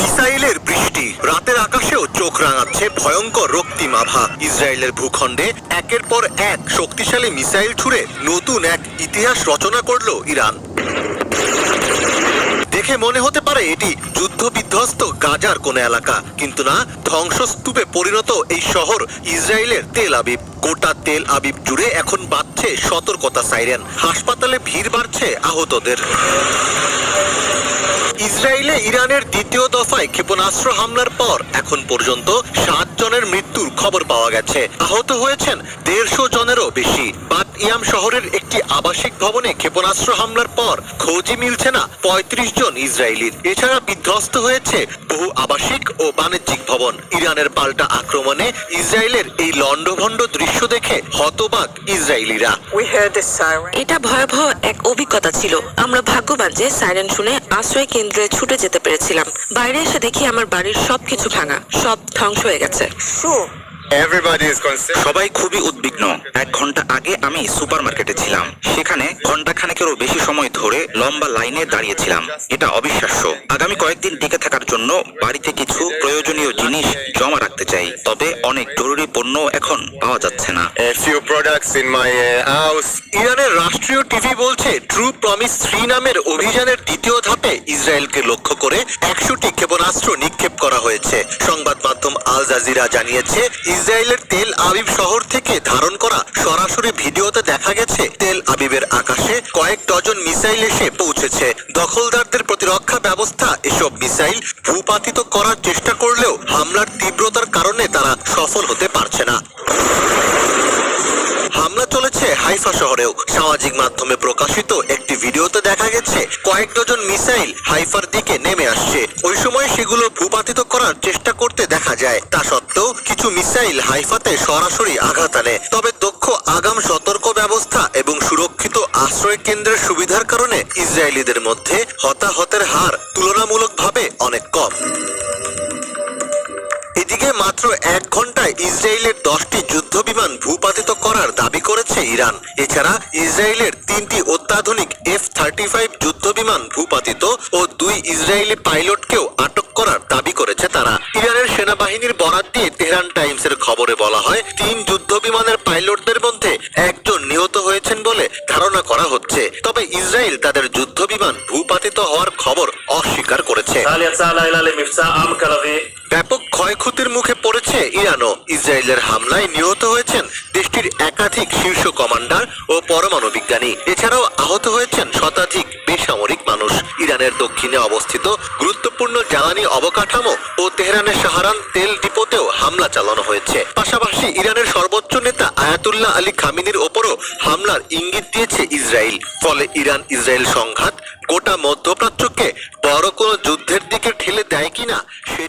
মিসাইলের বৃষ্টি। রাতের আকাশেও চোখ রাঙাচ্ছে ভয়ঙ্কর রক্তিম আভা। ইসরায়েলের ভূখণ্ডে একের পর এক শক্তিশালী মিসাইল ছুড়ে নতুন এক ইতিহাস রচনা করল ইরান। দেখে মনে হতে পারে এটি যুদ্ধ বিধ্বস্ত গাজার কোন এলাকা। কিন্তু না, ধ্বংসস্তূপে পরিণত এই শহর ইসরায়েলের তেল আবিব। গোটা তেল আবিব জুড়ে এখন বাজছে সতর্কতা সাইরেন। হাসপাতালে ভিড় বাড়ছে আহতদের। ইসরায়েলে ইরানের দ্বিতীয় দফায় ক্ষেপণাস্ত্র হামলার পর এখন পর্যন্ত সাত জনের মৃত্যুর খবর পাওয়া গেছে। আহত হয়েছেন দেড়শো জনেরও বেশি। ইয়াম শহরের একটি আবাসিক ভবনে ক্ষেপণাস্ত্র হামলার পর খোঁজই মিলছে না পঁয়ত্রিশ জন ইসরায়েলির। এছাড়া বিধ্বস্ত হয়েছে বহু আবাসিক ও বাণিজ্যিক ভবন। ইরানের পাল্টা আক্রমণে ইসরায়েলের এই লণ্ডভণ্ড দৃশ্য দেখে হতবাক ইসরায়েলিরা. এটা ভয়াবহ এক অভিজ্ঞতা ছিল। আমরা ভাগ্যবান যে সাইরেন শুনে আশ্রয় কেন্দ্রে ছুটে যেতে পেরেছিলাম। বাইরে এসে দেখি আমার বাড়ির সবকিছু ভাঙা সব ধ্বংস হয়ে গেছে। সবাই খুবই উদ্বিগ্ন। এক ঘণ্টা আগে আমি সুপারমার্কেটে ছিলাম। সেখানে ঘণ্টা খানেকেরও বেশি সময় ধরে লম্বা লাইনে দাঁড়িয়েছিলাম। এটা অবিশ্বাস্য। আগামী কয়েকদিন টিকে থাকার জন্য বাড়িতে কিছু প্রয়োজনীয় জিনিস জমা রাখতে চাই। তবে অনেক জরুরি পণ্য এখন পাওয়া যাচ্ছে না। A few products in my uh, house. ইরানের রাষ্ট্রীয় টিভি বলছে ট্রু প্রমিস থ্রি নামের অভিযানের দ্বিতীয় ধাপে ইসরায়েলকে লক্ষ্য করে একশোটি ক্ষেপণাস্ত্র নিক্ষেপ করা হয়েছে। সংবাদ মাধ্যম আল জাজিরা জানিয়েছে ইসরায়েলের তেল আবিব শহর থেকে ধারণ করা সরাসরি ভিডিওতে দেখা গেছে, তেল আবিবের আকাশে কয়েক ডজন মিসাইল এসে পৌঁছেছে। দখলদারদের প্রতিরক্ষা ব্যবস্থা এসব মিসাইল ভূপাতিত করার চেষ্টা করলেও হামলার তীব্রতার কারণে তারা সফল হতে পারছে না। হাইফা শহরেও সামাজিক মাধ্যমে প্রকাশিত একটি ভিডিওতে দেখা গেছে, কয়েক ডজন মিসাইল হাইফার দিকে নেমে আসছে। ওই সময় সেগুলো ভূপাতিত করার চেষ্টা করতে দেখা যায়। তা সত্ত্বেও কিছু মিসাইল হাইফাতে সরাসরি আঘাত আনে। তবে দক্ষ আগাম সতর্ক ব্যবস্থা এবং সুরক্ষিত আশ্রয় কেন্দ্রের সুবিধার কারণে ইসরায়েলিদের মধ্যে হতাহতের হার তুলনামূলকভাবে অনেক কম। এদিকে মাত্র এক ঘন্টায় ইসরায়েলের দশটি যুদ্ধ বিমান ভূপাতিত করার দাবি করেছে ইরান। এছাড়া ইসরায়েলের তিনটি অত্যাধুনিক এফ থার্টি ফাইভ যুদ্ধ বিমান ভূপাতিত ও দুই ইসরায়েলি পাইলটকেও আটক করার দাবি করেছে তারা। ইরানের সেনাবাহিনীর বরাত দিয়ে তেহরান টাইমস এর খবরে বলা হয়, তিন যুদ্ধ বিমানের পাইলটদের মধ্যে একজন নিহত হয়েছেন বলে ধারণা করা হচ্ছে। তবে ইসরায়েল তাদের যুদ্ধ বিমান ভূপাতিত হওয়ার খবর হয়েছে ব্যাপক ক্ষয়ক্ষতির মুখে পড়েছে ইরানও ইসরায়েলের হামলায় নিহত হয়েছেন দেশটির একাধিক শীর্ষ কমান্ডার ও পরমাণু বিজ্ঞানী। এছাড়াও আহত হয়েছেন শতাধিক বেসামরিক মানুষ। ইরানের দক্ষিণে অবস্থিত গুরুত্ব গুরুত্বপূর্ণ জ্বালানি অবকাঠামো ও তেহরানের সাহারান তেল ডিপোতেও হামলা চালানো হয়েছে। পাশাপাশি ইরানের সর্বোচ্চ নেতা আয়াতুল্লাহ আলী খামিনির ওপরও হামলার ইঙ্গিত দিয়েছে ইসরায়েল। ফলে ইরান ইসরায়েল সংঘাত গোটা মধ্যপ্রাচ্যকে বড় কোনো যুদ্ধের দিকে ঠেলে দেয় কিনা সে